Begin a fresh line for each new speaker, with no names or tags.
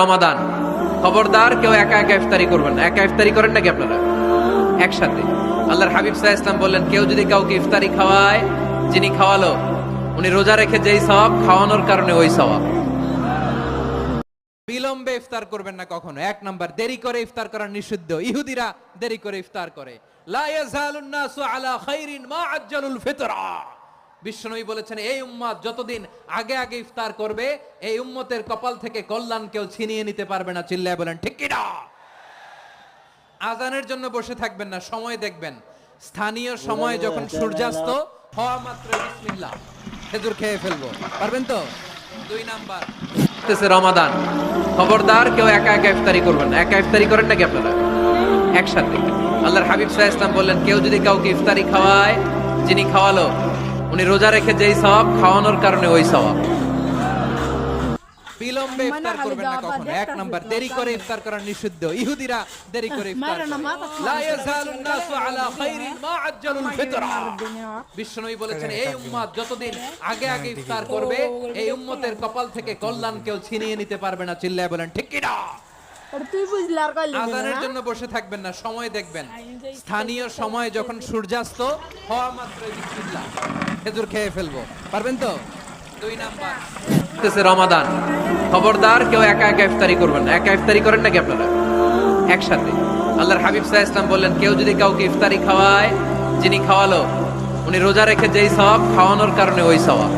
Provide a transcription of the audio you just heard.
রমাদান। খবরদার, কেউ একা একা ইফতারি করবেন একা ইফতারি করেন নাকি আপনারা? একসাথে। আল্লাহর হাবিব ইসলাম বললেন, কেউ যদি কাউকে ইফতারি খাওয়ায়, যিনি খাওয়ালো, উনি রোজা রেখে যেই খাওয়ানোর কারণে ওই সওয়াব। বিলম্বে ইফতার করবেন না কখনো। এক নাম্বার, দেরি করে ইফতার করা নিষিদ্ধ। ইহুদিরা দেরি করে ইফতার করে। লা ইয়াজালুন নাসু আলা খাইরিন মা আজ্জালুল ফিতরা। বিশ্বনবী বলেছেন, এই উম্মত যতদিন আগে আগে ইফতার করবে, এই উম্মতের কপাল থেকে কল্যাণ কেউ ছিনিয়ে নিতে পারবে না। চিল্লায় বলেন, ঠিক কিনা? আজানের জন্য বসে থাকবেন না, সময় দেখবেন। স্থানীয় সময় যখন সূর্যাস্ত, হওয়া মাত্র বিসমিল্লাহ। খেজুর খেয়ে ফেলব। পারবেন তো? দুই নাম্বার। রমাদান। খবরদার, কেউ একা একা ইফতারি করবেন একা ইফতারি করেন নাকি আপনারা? একসাথে। আল্লাহর হাবিব সাহা ইসলাম বললেন, কেউ যদি কাউকে ইফতারি খাওয়ায়, যিনি খাওয়ালো উনি রোজা রেখে যেই সওয়াব খাওয়ানোর কারণে ওই সওয়াব। বিলম্বে ইফতার করবেন না কখনো। এক নাম্বার দেরি করে ইফতার করা নিষিদ্ধ। ইহুদিরা দেরি করে ইফতার লা ইয়াজালুন নাসু আলা খাইরিন মা আজ্জালুল ফিতরা। বিশ্বনবী বলেছেন এই উম্মত যতদিন আগে আগে ইফতার করবে এই উম্মতের কপাল থেকে কল্যাণ কেউ ছিনিয়ে নিতে পারবে না। চিল্লায় বলেন ঠিক কিনা
ওটা তুই বুঝলি আর কইলি
আজানের জন্য বসে থাকবেন না সময় দেখবেন। স্থানীয় সময় যখন সূর্যাস্ত হওয়া বিসমিল্লাহ। খেজুর খেয়ে ফেলব। পারবেন তো? দুই নাম্বার। রমাদান। খবরদার কেউ একা একা ইফতারি করবেন না। একা ইফতারি করেন নাকি আপনারা? একসাথে। আল্লাহর হাবিব সাহা ইসলাম বললেন কেউ যদি কাউকে ইফতারি খাওয়ায় যিনি খাওয়ালো উনি রোজা রেখে যেই সওয়াব খাওয়ানোর কারণে ওই সওয়াব।